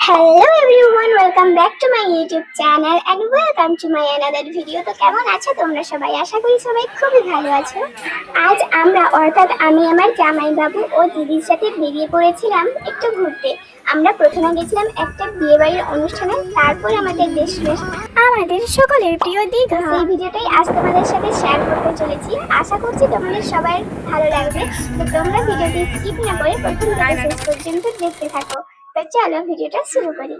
Hello everyone welcome back to my YouTube channel and welcome to my another video তো কেমন আছো তোমরা সবাই? আশা করি সবাই খুবই ভালো আছো। আজ আমরা অর্থাৎ আমি আমার জামাই বাবু ও দিদির সাথে বেরিয়ে পড়েছিলাম একটু ঘুরতে। আমরা প্রথমে গেছিলাম একটা বিয়ে বাড়ির অনুষ্ঠানে তারপর আমাদের ডেস্টিনেশন আমাদের সকলের প্রিয় দীঘা। এই ভিডিওটাই আজ তোমাদের সাথে শেয়ার করতে চলেছি। আশা করছি তোমাদের সবাই ভালো লাগবে। তো তোমরা ভিডিওটি স্কিপ না করে প্রথম থেকে শেষ পর্যন্ত দেখতে থাকো। তো চলো ভিডিওটা শুরু করি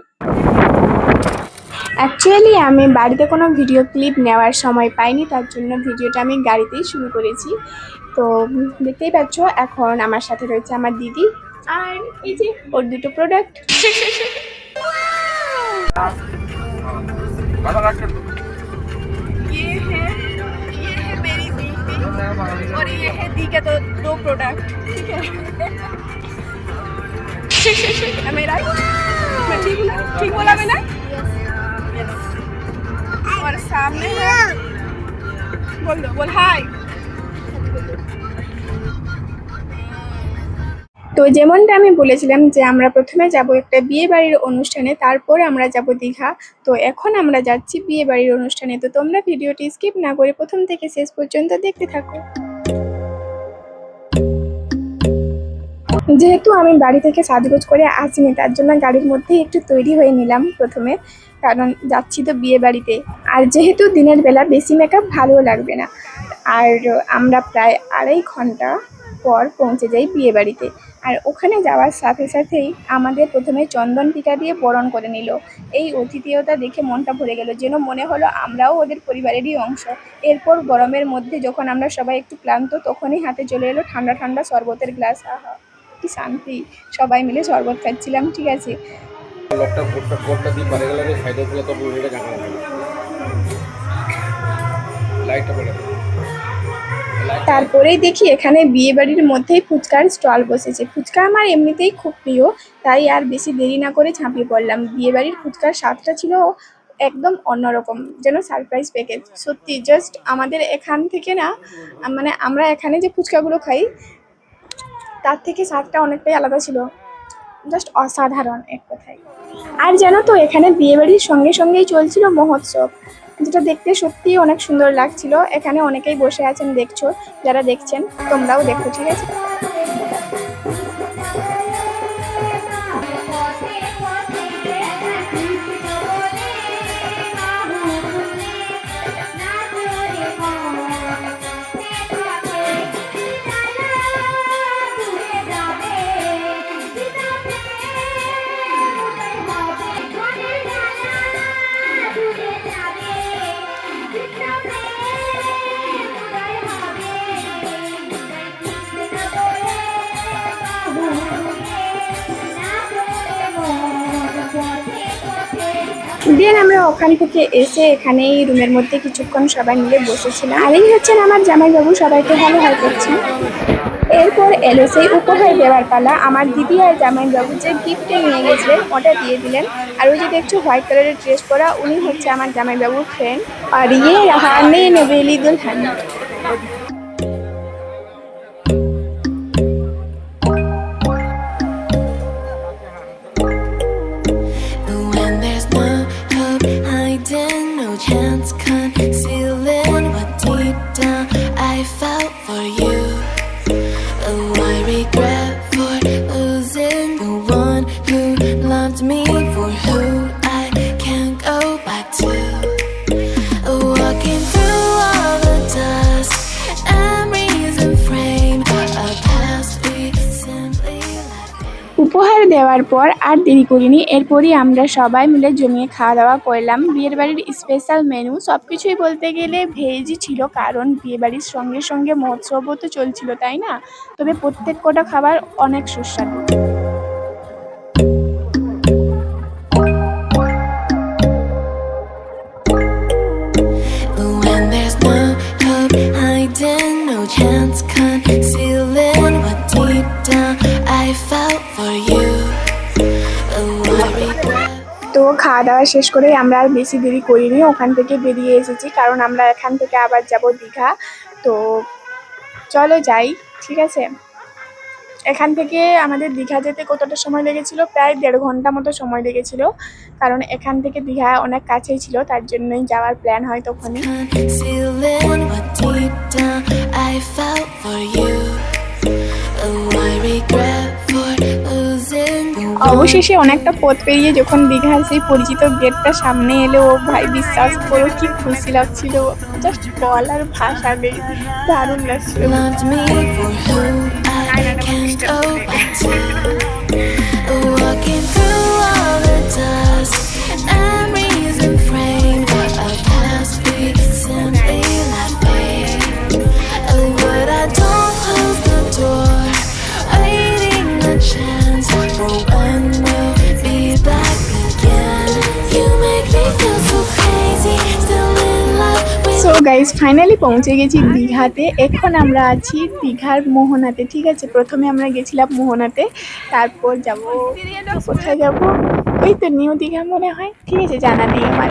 অ্যাকচুয়ালি আমি বাড়িতে কোনো ভিডিও ক্লিপ নেওয়ার সময় পাইনি তার জন্য ভিডিওটা আমি গাড়িতেই শুরু করেছি তো উম, দেখতেই পাচ্ছ এখন আমার সাথে রয়েছে আমার দিদি আর এই যে ওর দুটো প্রোডাক্ট ये है ये है मेरी दीदी और ये है दी के दो दो प्रोडक्ट ठीक है Am I right? मैं ठीक बोला ठीक बोला मैंने Yes. और सामने है बोल दो बोल हाय তো যেমনটা আমি বলেছিলাম যে আমরা প্রথমে যাব একটা বিয়ে বাড়ির অনুষ্ঠানে তারপর আমরা যাব দীঘা তো এখন আমরা যাচ্ছি বিয়ে বাড়ির অনুষ্ঠানে তো তোমরা ভিডিওটি স্কিপ না করে প্রথম থেকে শেষ পর্যন্ত দেখতে থাকো যেহেতু আমি বাড়ি থেকে সাজগোজ করে আসিনি, তার জন্য গাড়ির মধ্যেই একটু তৈরি হয়ে নিলাম প্রথমে। কারণ যাচ্ছি তো বিয়ে বাড়িতে। আর যেহেতু দিনের বেলা বেশি মেকআপ ভালো লাগবে না। আর আমরা প্রায় আড়াই ঘণ্টা পর পৌঁছে যাই বিয়ে বাড়িতে। আর ওখানে যাওয়ার সাথে সাথেই আমাদের প্রথমে চন্দন টিকা দিয়ে বরণ করে নিল। এই অতিথিয়তা দেখে মনটা ভরে গেল, যেন মনে হলো আমরাও ওদের পরিবারেরই অংশ। এরপর গরমের মধ্যে যখন আমরা সবাই একটু ক্লান্ত, তখনই হাতে চলে এলো ঠান্ডা ঠান্ডা শরবতের গ্লাস। আহা! কি শান্তি। সবাই মিলে শরবত খাচ্ছিলাম ঠিক আছে। লোকটা ভোটটা ভোটটা দিয়ে পারে গেলে সাইডে ফেলে তো এটা জানা লাইটটা বলে তারপরেই দেখি এখানে বিয়ে বাড়ির মধ্যেই ফুচকার স্টল বসেছে। ফুচকা আমার এমনিতেই খুব প্রিয় তাই আর বেশি দেরি না করে ঝাঁপিয়ে পড়লাম। বিয়ে বাড়ির ফুচকার স্বাদটা ছিল একদম অন্যরকম যেন সারপ্রাইজ প্যাকেজ সত্যি জাস্ট আমাদের এখান থেকে না মানে আমরা এখানে যে ফুচকাগুলো খাই তার থেকে স্বাদটা অনেকটাই আলাদা ছিল। জাস্ট অসাধারণ এক কথায়। আর জানো তো, এখানে বিয়েবাড়ির সঙ্গে সঙ্গেই চলছিল মহোৎসব। যেটা দেখতে সত্যিই অনেক সুন্দর লাগছিল। এখানে অনেকেই বসে আছেন, দেখছ। যারা দেখছেন, তোমরাও দেখো, ঠিক আছে? ওখান থেকে এসে এখানে এই রুমের মধ্যে কিছুক্ষণ সবাই মিলে বসেছিলাম। আর এই হচ্ছেন আমার জামাইবাবু, সবাইকে ভালো হয় করছি এরপর এলো সেই উপহার দেওয়ার পালা আমার দিদি আর জামাইবাবু যে গিফটে নিয়ে গেছিলেন, ওটা দিয়ে দিলেন। আর ওই যে দেখছ হোয়াইট কালারের ড্রেস পরা, উনি হচ্ছে আমার জামাইবাবুর ফ্রেন্ড আর ইয়ে রাহা নে ঈদুল দুলহান উপহার দেওয়ার পর আর দেরি করিনি। এরপরই আমরা সবাই মিলে জমিয়ে খাওয়া দাওয়া করলাম। বিয়ের বাড়ির স্পেশাল মেনু সব কিছুই বলতে গেলে ভেজই ছিল, কারণ বিয়ে বাড়ির সঙ্গে সঙ্গে মহোৎসবও তো চলছিল, তাই না? তবে প্রত্যেক কটা খাবার অনেক সুস্বাদু। খাওয়া দাওয়া শেষ করে আমরা আর বেশি দেরি করিনি। ওখান থেকে বেরিয়ে এসেছি, কারণ আমরা এখান থেকে আবার যাব দীঘা। তো চলো যাই, ঠিক আছে? এখান থেকে আমাদের দীঘা যেতে কতটা সময় লেগেছিল? প্রায় দেড় ঘণ্টা মতো সময় লেগেছিল, কারণ এখান থেকে দীঘা অনেক কাছেই ছিল, তার জন্যই যাওয়ার প্ল্যান হয় তখনই। অবশেষে অনেকটা পথ পেরিয়ে যখন দীঘার সেই পরিচিত গেটটা সামনে এলো ও ভাই বিশ্বাস করো কি খুশি লাগছিল। জাস্ট বলার ভাষা নেই দারুণ লাগছিল। গাইজ ফাইনালি পৌঁছে গেছি দীঘাতে। এখন আমরা আছি দীঘার মোহনাতে ঠিক আছে? প্রথমে আমরা গেছিলাম মোহনাতে তারপর যাব কোথায় যাব? ওই তো নিউ দীঘা মনে হয় ঠিক আছে জানা নেই আমার।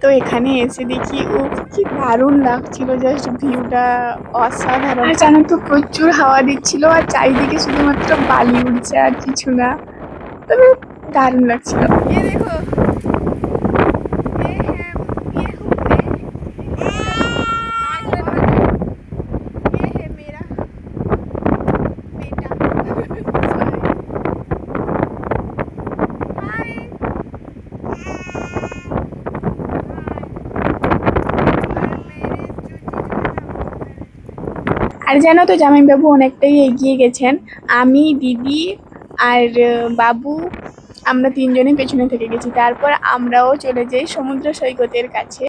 তো এখানে এসে দেখি ও কি দারুণ লাগছিল জাস্ট ভিউটা অসাধারণ। জানো তো প্রচুর হাওয়া দিচ্ছিল আর চারিদিকে শুধুমাত্র বালি উঠছে আর কিছু না। তবে দারুণ লাগছিল। ये আর জানো তো, জামাইবাবু অনেকটাই এগিয়ে গেছেন। আমি, দিদি আর বাবু, আমরা তিনজনে পেছনে থেকে গেছি। তারপর আমরাও চলে যাই সমুদ্র সৈকতের কাছে।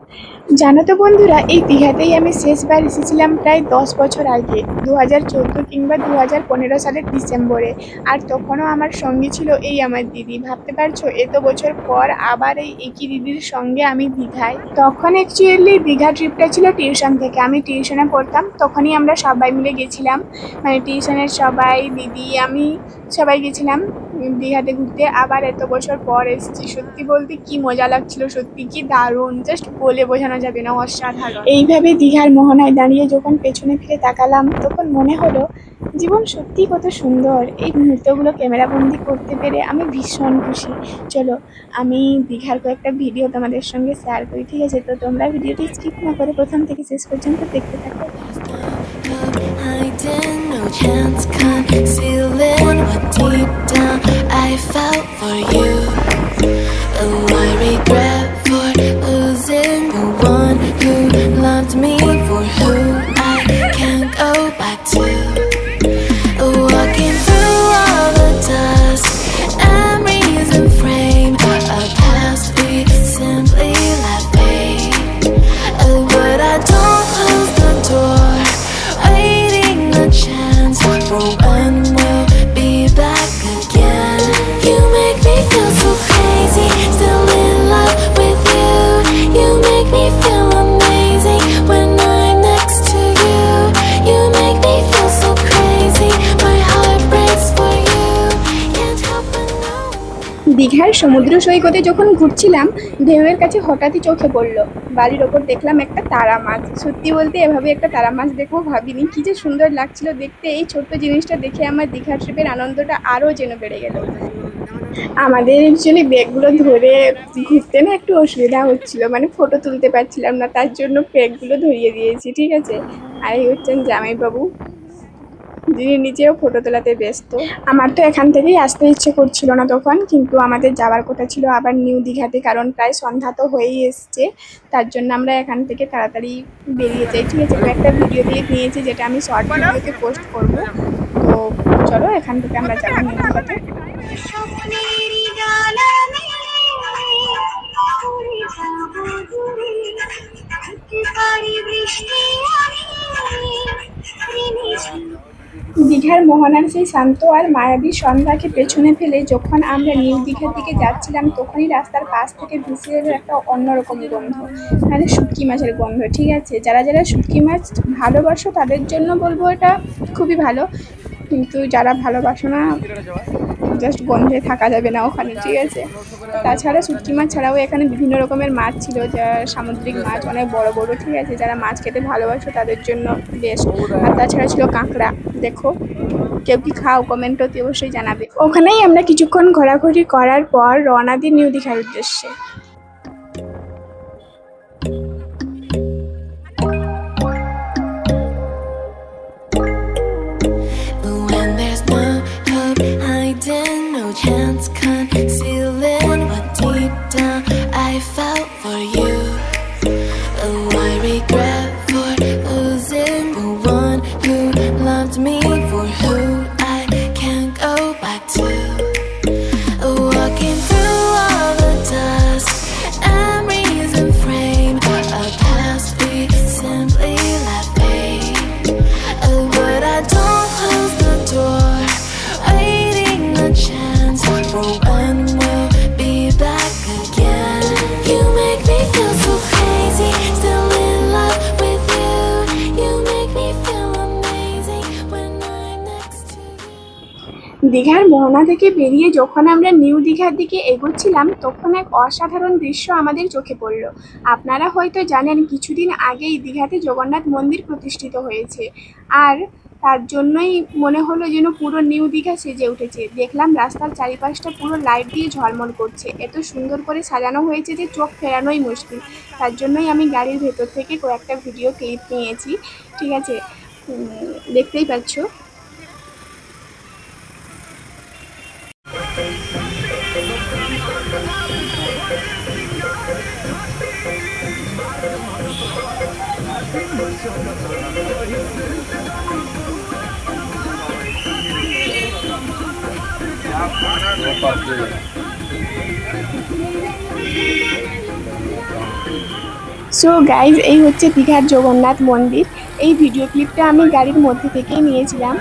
জানো তো বন্ধুরা, এই দীঘাতেই আমি শেষবার এসেছিলাম প্রায় দশ বছর আগে দু হাজার চোদ্দ কিংবা দু হাজার পনেরো সালের ডিসেম্বরে। আর তখনও আমার সঙ্গে ছিল এই আমার দিদি। ভাবতে পারছ, এত বছর পর আবার এই একই দিদির সঙ্গে আমি দীঘায়। তখন অ্যাকচুয়ালি দীঘা ট্রিপটা ছিল টিউশন থেকে। আমি টিউশনে পড়তাম, তখনই আমরা সবাই মিলে গেছিলাম। মানে টিউশনের সবাই, দিদি, আমি সবাই গেছিলাম। দীঘাতে ঘুরতে আবার এত বছর পর এসেছি। সত্যি বলতে কি মজা লাগছিল সত্যি কি দারুণ। জাস্ট বলে বোঝানো যাবে না অসাধারণ। এইভাবে দীঘার মোহনায় দাঁড়িয়ে যখন পেছনে ফিরে তাকালাম তখন মনে হলো জীবন সত্যি কত সুন্দর। এই মুহূর্তগুলো ক্যামেরাবন্দি করতে পেরে আমি ভীষণ খুশি। চলো আমি দীঘার কয়েকটা ভিডিও তোমাদের সঙ্গে শেয়ার করি ঠিক আছে? তো তোমরা ভিডিওটি স্কিপ না করে প্রথম থেকে শেষ পর্যন্ত দেখতে থাকো। Chance concealing what Deep down. I felt for you Oh I regret দীঘার সমুদ্র সৈকতে যখন ঘুরছিলাম, ঢেউয়ের কাছে হঠাৎই চোখে পড়ল। বালির ওপর দেখলাম একটা তারা মাছ। সত্যি বলতে এভাবে একটা তারা মাছ দেখব ভাবিনি। কি যে সুন্দর লাগছিল দেখতে। এই ছোট্ট জিনিসটা দেখে আমার দীঘার ট্রিপের আনন্দটা আরও যেন বেড়ে গেল। আমাদের অ্যাকচুয়ালি ব্যাগগুলো ধরে ঘুরতে না একটু অসুবিধা হচ্ছিল। মানে ফটো তুলতে পারছিলাম না। তার জন্য ব্যাগগুলো ধরিয়ে দিয়েছি, ঠিক আছে? আর এই হচ্ছেন জামাইবাবু। যিনি নিজেও ফটো তোলাতে ব্যস্ত। আমার তো এখান থেকেই আসতে ইচ্ছে করছিল না তখন কিন্তু আমাদের যাওয়ার কথা ছিল আবার নিউ দীঘাতে কারণ প্রায় সন্ধ্যা তো হয়েই এসছে। তার জন্য আমরা এখান থেকে তাড়াতাড়ি বেরিয়ে যাই ঠিক আছে? একটা ভিডিও দিয়ে নিয়েছি যেটা আমি শর্ট ভিডিওতে পোস্ট করব। তো চলো এখান থেকে আমরা যাব নিউ দীঘাতে। বৃষ্টি দীঘার মোহনার সেই শান্ত আর মায়াবী সন্ধ্যাকে পেছনে ফেলে যখন আমরা নিউ দীঘার দিকে যাচ্ছিলাম, তখনই রাস্তার পাশ থেকে ভেসে এলো একটা অন্যরকম গন্ধ মানে শুটকি মাছের গন্ধ, ঠিক আছে? যারা যারা শুটকি মাছ ভালোবাসো তাদের জন্য বলব এটা খুবই ভালো। কিন্তু যারা ভালোবাসো না জাস্ট গন্ধে থাকা যাবে না ওখানে, ঠিক আছে? তাছাড়া শুটকি মাছ ছাড়াও এখানে বিভিন্ন রকমের মাছ ছিল, যা সামুদ্রিক মাছ, অনেক বড় বড়, ঠিক আছে? যারা মাছ খেতে ভালোবাসো তাদের জন্য বেস্ট আর তাছাড়া ছিল কাঁকড়া, দেখো? কেউ কি খাও? কমেন্টও অতি অবশ্যই জানাবে। ওখানেই আমরা কিছুক্ষণ ঘোরাঘুরি করার পর রওনা দিই নিউ দীঘার উদ্দেশ্যে। থেকে বেরিয়ে যখন আমরা নিউ দীঘার দিকে এগোচ্ছিলাম, তখন এক অসাধারণ দৃশ্য আমাদের চোখে পড়ল। আপনারা হয়তো জানেন, কিছুদিন আগেই দীঘাতে জগন্নাথ মন্দির প্রতিষ্ঠিত হয়েছে। আর তার জন্যই মনে হলো যেন পুরো নিউ দীঘা সেজে উঠেছে। দেখলাম রাস্তার চারিপাশটা পুরো লাইট দিয়ে ঝলমল করছে। এত সুন্দর করে সাজানো হয়েছে যে চোখ ফেরানোই মুশকিল। তার জন্যই আমি গাড়ির ভেতর থেকে কয়েকটা ভিডিও ক্লিপ নিয়েছি। ঠিক আছে? দেখতেই পাচ্ছ? সো গাইজ এই হচ্ছে দীঘার জগন্নাথ মন্দির। এই ভিডিও ক্লিপটা আমি গাড়ির মধ্যে থেকেই নিয়েছিলাম।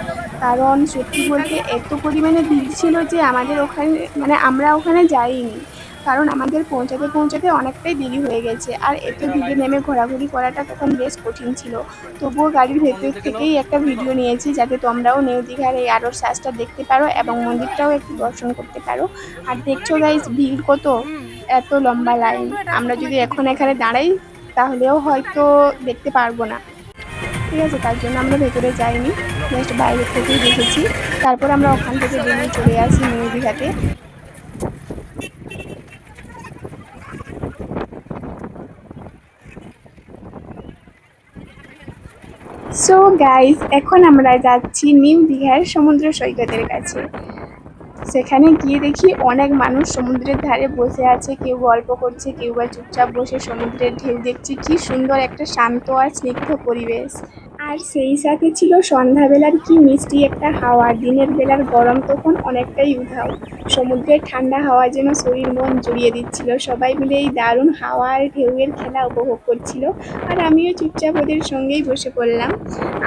কারণ সত্যি বলতে এত পরিমাণে ভিড় ছিল যে আমাদের ওখানে মানে আমরা ওখানে যাইনি। কারণ আমাদের পৌঁছাতে পৌঁছাতে অনেকটাই দেরি হয়ে গেছে। আর এত ভিড়ে নেমে ঘোরাঘুরি করাটা তখন বেশ কঠিন ছিল। তবুও গাড়ির ভেতর থেকেই একটা ভিডিও নিয়েছি যাতে তোমরাও নিউ দীঘার এই আলোর সাজটা দেখতে পারো এবং মন্দিরটাও একটু দর্শন করতে পারো। আর দেখছ গাইজ ভিড় কত? এত লম্বা লাইন আমরা যদি এখন এখানে দাঁড়াই, তাহলেও হয়তো দেখতে পারব না। ঠিক আছে, তার জন্য আমরা ভেতরে যাইনি। জাস্ট বাইরে থেকেই দেখেছি। তারপর আমরা ওখান থেকে বেরিয়ে চলে আসি নিউ দীঘাতে। সো গাইজ এখন আমরা যাচ্ছি নিউ দীঘার সমুদ্র সৈকতের কাছে। সেখানে গিয়ে দেখি অনেক মানুষ সমুদ্রের ধারে বসে আছে, কেউ গল্প করছে, কেউ বা চুপচাপ বসে সমুদ্রের ঢেউ দেখছে। কি সুন্দর একটা শান্ত আর স্নিগ্ধ পরিবেশ। আর সেই সাথে ছিল সন্ধ্যাবেলার কি মিষ্টি একটা হাওয়া। দিনের বেলার গরম তখন অনেকটাই উধাও। সমুদ্রের ঠান্ডা হাওয়া যেন শরীর মন জুড়িয়ে দিচ্ছিল। সবাই মিলে এই দারুণ হাওয়া আর ঢেউয়ের খেলা উপভোগ করছিল। আর আমিও চুপচাপ ওদের সঙ্গেই বসে পড়লাম।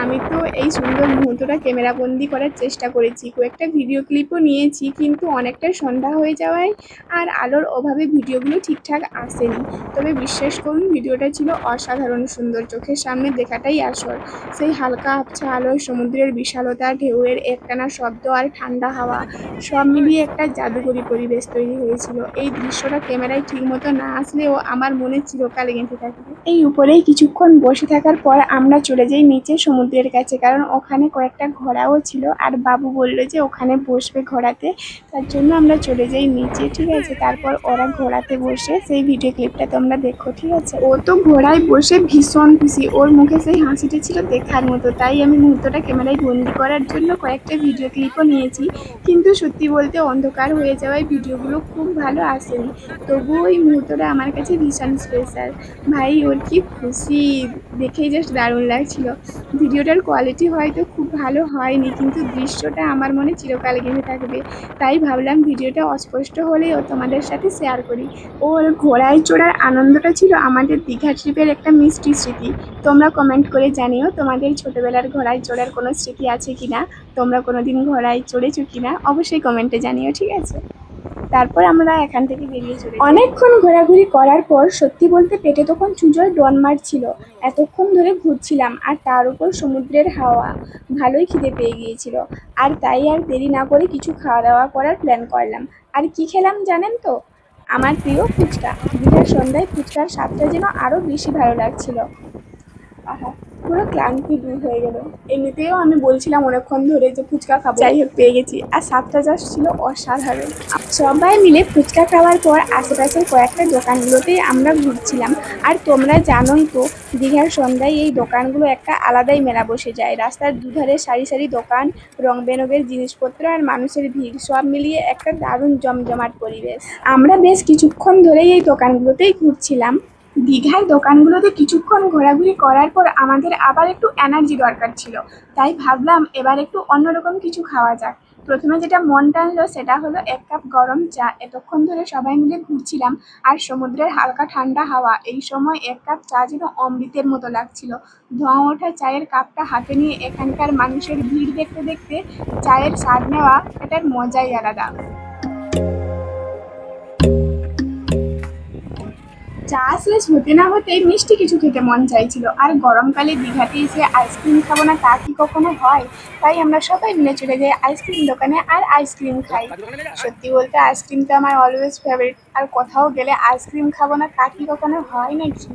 আমি তো এই সুন্দর মুহূর্তটা ক্যামেরাবন্দি করার চেষ্টা করেছি। কয়েকটা ভিডিও ক্লিপও নিয়েছি, কিন্তু অনেকটা সন্ধ্যা হয়ে যাওয়ায় আর আলোর অভাবে ভিডিওগুলো ঠিকঠাক আসেনি। তবে বিশ্বাস করুন, ভিডিওটা ছিল অসাধারণ সুন্দর। চোখের সামনে দেখাটাই আসল। সেই হালকা আবছা আলোয় সমুদ্রের বিশালতা, ঢেউয়ের একটানা শব্দ আর ঠান্ডা হাওয়া, সব মিলিয়ে একটা জাদুকরী পরিবেশ তৈরি হয়েছিল। এই দৃশ্যটা ক্যামেরায় ঠিকমতো না আসলেও আমার মনে চিরকাল গেঁথে থাকবে। এই উপরেই কিছুক্ষণ বসে থাকার পর আমরা চলে যাই নিচে সমুদ্রের কাছে, কারণ ওখানে কয়েকটা ঘোড়াও ছিল আর বাবু বলল যে ওখানে বসবে ঘোড়াতে। তার জন্য আমরা চলে যাই নিচে, ঠিক আছে? তারপর ওরা ঘোড়াতে বসে সেই ভিডিও ক্লিপটা তোমরা দেখো, ঠিক আছে? ও তো ঘোড়ায় বসে ভীষণ খুশি। ওর মুখে সেই হাসিটা ছিল দেখার মতো। তাই আমি মুহূর্তটা ক্যামেরায় বন্দি করার জন্য কয়েকটা ভিডিও ক্লিপও নিয়েছি। কিন্তু সত্যি বলতে অন্ধকার হয়ে যাওয়ায় ভিডিওগুলো খুব ভালো আসেনি। তবুও ওই মুহূর্তটা আমার কাছে ভীষণ স্পেশাল ভাই, ওর কি খুশি? দেখেই জাস্ট দারুণ লাগছিল। ভিডিওটার কোয়ালিটি হয়তো খুব ভালো হয়নি, কিন্তু দৃশ্যটা আমার মনে চিরকাল গেঁথে থাকবে। তাই ভাবলাম ভিডিওটা অস্পষ্ট হলেও তোমাদের সাথে শেয়ার করি। ওর ঘোড়ায় চড়ার আনন্দটা ছিল আমাদের দীঘা ট্রিপের একটা মিষ্টি স্মৃতি। তোমরা কমেন্ট করে জানিও তোমাদের ছোটবেলার ঘোড়ায় চড়ার কোনো স্মৃতি আছে কিনা? তোমরা কোনোদিন ঘোড়ায় চড়েছো কিনা? অবশ্যই কমেন্টে জানিও, ঠিক আছে? তারপর আমরা এখান থেকে বেরিয়ে চলে অনেকক্ষণ ঘোরাঘুরি করার পর সত্যি বলতে পেটে তখন চুজোর ডন মারছিল। এতক্ষণ ধরে ঘুরছিলাম আর তার উপর সমুদ্রের হাওয়া। ভালোই খিদে পেয়ে গিয়েছিল। আর তাই আর দেরি না করে কিছু খাওয়া দাওয়া করার প্ল্যান করলাম। আর কি খেলাম জানেন তো? আমার প্রিয় ফুচকা। দীঘার সন্ধ্যায় ফুচকার স্বাদটা যেন আরও বেশি ভালো লাগছিল। আহা। পুরো ক্লান্তি দূর হয়ে গেল। এমনিতেও আমি বলছিলাম অনেকক্ষণ ধরে যে ফুচকা খাব। যাই হোক, পেয়ে গেছি। আর সাতটা চাষ ছিল অসাধারণ। সবাই মিলে ফুচকা খাওয়ার পর আশেপাশের কয়েকটা দোকানগুলোতেই আমরা ঘুরছিলাম। আর তোমরা জানোই তো, দীঘার সন্ধ্যায় এই দোকানগুলো একটা আলাদাই মেলা বসে যায়। রাস্তার দুধারে সারি সারি দোকান, রং বেরঙের জিনিসপত্র আর মানুষের ভিড়, সব মিলিয়ে একটা দারুণ জমজমাট পরিবেশ। আমরা বেশ কিছুক্ষণ ধরেই এই দোকানগুলোতেই ঘুরছিলাম। দীঘার দোকানগুলোতে কিছুক্ষণ ঘোরাঘুরি করার পর আমাদের আবার একটু এনার্জি দরকার ছিল। তাই ভাবলাম এবার একটু অন্যরকম কিছু খাওয়া যাক। প্রথমে যেটা মন টানলো সেটা হলো এক কাপ গরম চা। এতক্ষণ ধরে সবাই মিলে ঘুরছিলাম আর সমুদ্রের হালকা ঠান্ডা হাওয়া। এই সময় এক কাপ চা যেন অমৃতের মতো লাগছিল। ধোঁয়া ওঠা চায়ের কাপটা হাতে নিয়ে এখানকার মানুষের ভিড় দেখতে দেখতে চায়ের স্বাদ নেওয়া এটার মজাই আলাদা। চা শেষ হতে না হতেই মিষ্টি কিছু খেতে মন চাইছিল। আর গরমকালে দীঘাতে এসে আইসক্রিম খাব না তা কি কখনো হয়? তাই আমরা সবাই মিলে চলে যাই আইসক্রিম দোকানে আর আইসক্রিম খাই। সত্যি বলতে আইসক্রিম তো আমার অলওয়েজ ফেভারিট আর কোথাও গেলে আইসক্রিম খাব না তা কি কখনো হয় নাকি?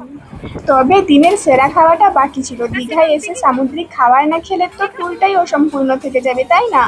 তবে দিনের সেরা খাওয়াটা বাকি ছিল। দীঘায় এসে সামুদ্রিক খাবার না খেলে তো টুলটাই অসম্পূর্ণ থেকে যাবে, তাই না?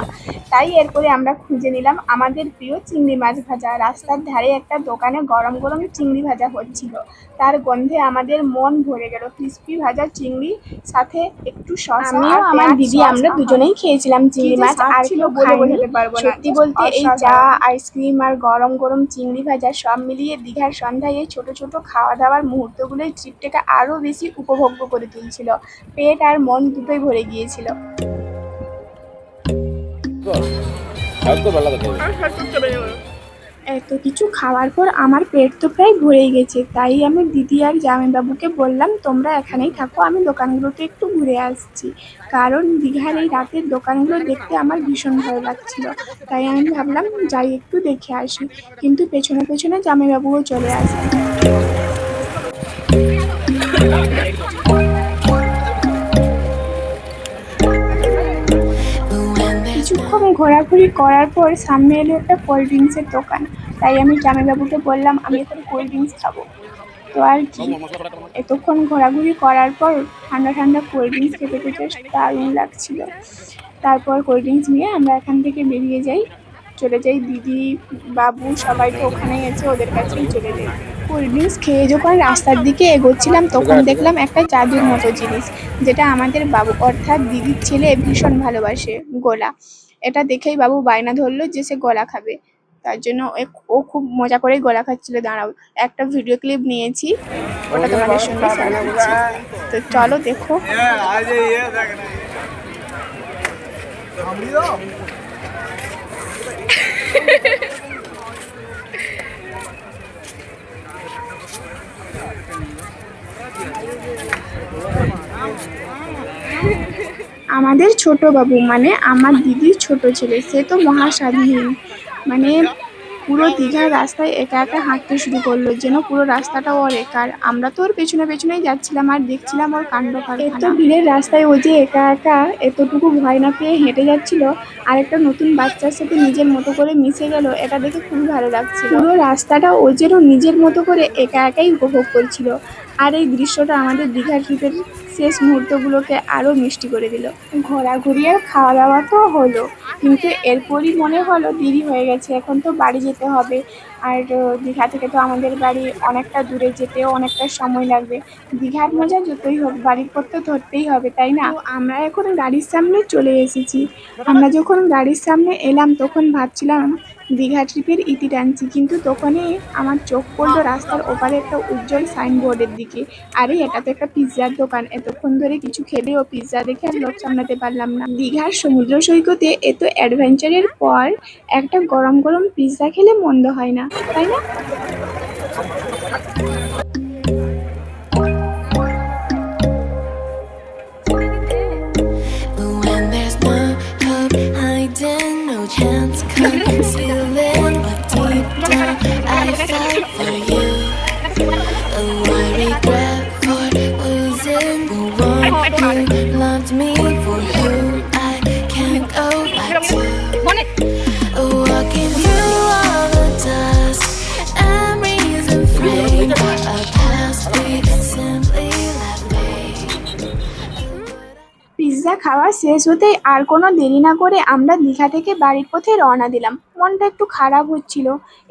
তাই এরপরে আমরা খুঁজে নিলাম আমাদের প্রিয় চিংড়ি মাছ ভাজা। রাস্তার ধারে একটা দোকানে গরম গরম চিংড়ি ভাজা হচ্ছিল। তার গন্ধে আমাদের মন ভরে গেল। ক্রিস্পি ভাজা চিংড়ি সাথে একটু সস আমিও আমার দিদি আমরা দুজনেই খেয়েছিলাম চিংড়ি মাছ আর ছিল বলে বোঝাতে পারব না। সত্যি বলতে এই চা আইসক্রিম আর গরম গরম চিংড়ি ভাজা সব মিলিয়ে দীঘার সন্ধ্যায় এই ছোট ছোট খাওয়া দাওয়ার মুহূর্তগুলোই ট্রিপটাকে আরও বেশি উপভোগ্য করে তুলছিল। পেট আর মন দুটোই ভরে গিয়েছিল। ভালো এত কিছু খাওয়ার পর আমার পেট তো প্রায় ভরে গেছে। তাই আমি দিদি আর জামাইবাবুকে বললাম, তোমরা এখানেই থাকো, আমি দোকানগুলোতে একটু ঘুরে আসছি। কারণ দীঘার এই রাতের দোকানগুলো দেখতে আমার ভীষণ ভালো লাগছিল। তাই আমি ভাবলাম, যাই, একটু দেখে আসি। কিন্তু পেছনে পেছনে জামাইবাবুও চলে আসে কিছুক্ষণ ঘোরাঘুরি করার পর সামনে এলো একটা কোল্ড ড্রিঙ্কসের দোকান। তাই আমি জামাইবাবুকে বললাম, আমি এখন কোল্ড ড্রিঙ্কস খাব। তো আর কি। এতক্ষণ ঘোরাঘুরি করার পর ঠান্ডা ঠান্ডা কোল্ড ড্রিঙ্কস খেতে খেতে দারুণ লাগছিল। তারপর কোল্ড ড্রিঙ্কস নিয়ে আমরা এখান থেকে বেরিয়ে যাই। চলে যাই দিদি, বাবু, সবাই তো ওখানেই আছে, ওদের কাছেই চলে যাই। কোল্ড ড্রিঙ্কস খেয়ে যখন রাস্তার দিকে এগোচ্ছিলাম, তখন দেখলাম একটা জাদুর মতো জিনিস, যেটা আমাদের বাবু অর্থাৎ দিদির ছেলে ভীষণ ভালোবাসে, গোলা। এটা দেখেই বাবু বায়না ধরলো যে সে গলা খাবে। তার জন্য ও খুব মজা করে গলা খাচ্ছিল। দাঁড়াও একটা ভিডিও ক্লিপ নিয়েছি ওটা তোমাদের সঙ্গে শেয়ার করছি। তো চলো দেখো। আমাদের ছোট বাবু মানে আমার দিদির ছোট ছেলে, সে তো মহাস্বাধীন। মানে পুরো দীঘার রাস্তায় একা একা হাঁটতে শুরু করল, যেন পুরো রাস্তাটা ওর একার। আমরা তো ওর পেছনে পেছনেই যাচ্ছিলাম আর দেখছিলাম ওর কাণ্ড এত ভিড়ের রাস্তায় ও যে একা একা এতটুকু ভয় না পেয়ে হেঁটে যাচ্ছিল, আর একটা নতুন বাচ্চার সাথে নিজের মতো করে মিশে গেল, এটা দেখে খুবই ভালো লাগছিল। পুরো রাস্তাটা ও যেন নিজের মতো করে একা একাই উপভোগ করছিল। আর এই দৃশ্যটা আমাদের দীঘা ট্রিপের শেষ মুহূর্তগুলোকে আরও মিষ্টি করে দিল। ঘোরাঘুরি আর খাওয়া দাওয়া তো হলো, কিন্তু এরপরই মনে হলো দেরি হয়ে গেছে, এখন তো বাড়ি যেতে হবে। আর দীঘা থেকে তো আমাদের বাড়ি অনেকটা দূরে যেতেও অনেকটা সময় লাগবে। দীঘার মজা যতই হোক, বাড়ির পর তো ধরতেই হবে, তাই না? আমরা এখন গাড়ির সামনে চলে এসেছি। আমরা যখন গাড়ির সামনে এলাম, তখন ভাবছিলাম দীঘা ট্রিপের ইতি টানছি, কিন্তু তখনই আমার চোখ পড়ল রাস্তার ওপারে একটা উজ্জ্বল সাইনবোর্ডের দিকে। আরে এটা তো একটা পিৎজার দোকান। এতক্ষণ ধরে কিছু খেলেও পিৎজা দেখে আর লোক সামলাতে পারলাম না। দীঘার সমুদ্র সৈকতে এত অ্যাডভেঞ্চারের পর, একটা গরম গরম পিৎজা খেলে মন্দ হয় না। তাই না But when there's no hope hiding, no chance concealing what deep down I felt for you. Pizza খাওয়া শেষ হতেই আর কোনো দেরি না করে আমরা দীঘা থেকে বাড়ির পথে রওনা দিলাম। মনটা একটু খারাপ হচ্ছিল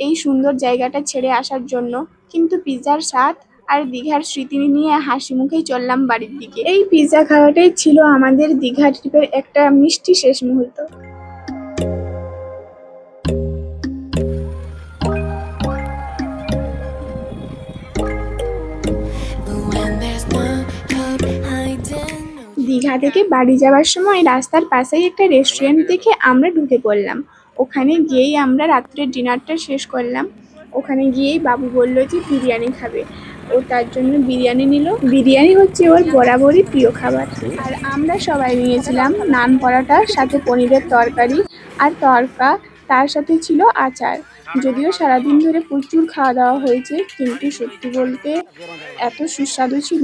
এই সুন্দর জায়গাটা ছেড়ে আসার জন্য। কিন্তু পিৎজার স্বাদ আর দীঘার স্মৃতি নিয়ে হাসি মুখেই চললাম বাড়ির দিকে। এই পিৎজা খাওয়াটাই ছিল আমাদের দীঘা ট্রিপের একটা মিষ্টি শেষ মুহূর্ত। দীঘা থেকে বাড়ি যাওয়ার সময় রাস্তার পাশেই একটা রেস্টুরেন্ট দেখে আমরা ঢুকে পড়লাম। ওখানে গিয়েই আমরা রাত্রের ডিনারটা শেষ করলাম। ওখানে গিয়েই বাবু বলল যে বিরিয়ানি খাবে। ও তার জন্য বিরিয়ানি নিল। বিরিয়ানি হচ্ছে ওর বরাবরই প্রিয় খাবার। আর আমরা সবাই নিয়েছিলাম নান পরাটা সাথে পনিরের তরকারি আর তরকা, তার সাথে ছিল আচার। যদিও সারাদিন ধরে প্রচুর খাওয়া দাওয়া হয়েছে, কিন্তু সত্যি বলতে এত সুস্বাদু ছিল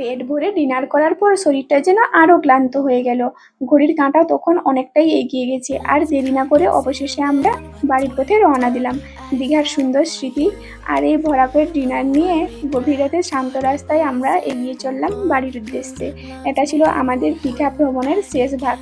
পেট ভরে ডিনার করার পর শরীরটা যেন আরও ক্লান্ত হয়ে গেল। ঘড়ির কাঁটা তখন অনেকটাই এগিয়ে গেছে আর দেরি না করে অবশেষে আমরা বাড়ির পথে রওনা দিলাম। দীঘার সুন্দর স্মৃতি আর এই ভরাপের ডিনার নিয়ে গভীর রাতে শান্ত রাস্তায় আমরা এগিয়ে চললাম বাড়ির উদ্দেশ্যে। এটা ছিল আমাদের দীঘা ভ্রমণের শেষ ভাগ।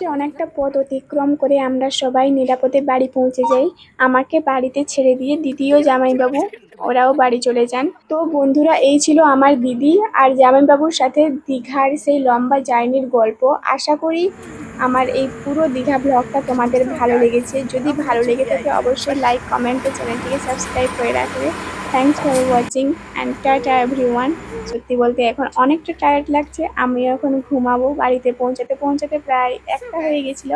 অবশেষে অনেকটা পথ অতিক্রম করে আমরা সবাই নিরাপদে বাড়ি পৌঁছে যাই। আমাকে বাড়িতে ছেড়ে দিয়ে দ্বিতীয় জামাইবাবু, ওরাও বাড়ি চলে যান। তো বন্ধুরা, এই ছিল আমার দিদি আর জামাইবাবুর সাথে দীঘার সেই লম্বা জার্নির গল্প। আশা করি আমার এই পুরো দীঘা ব্লগটা তোমাদের ভালো লেগেছে। যদি ভালো লেগে থাকে, অবশ্যই লাইক কমেন্ট ও চ্যানেলটিকে সাবস্ক্রাইব করে রাখবে। Thanks for watching and tata everyone সত্যি বলতে এখন অনেকটা টায়ার্ড লাগছে। আমিও এখন ঘুমাবো, বাড়িতে পৌঁছাতে পৌঁছাতে প্রায় একটা হয়ে গেছিল।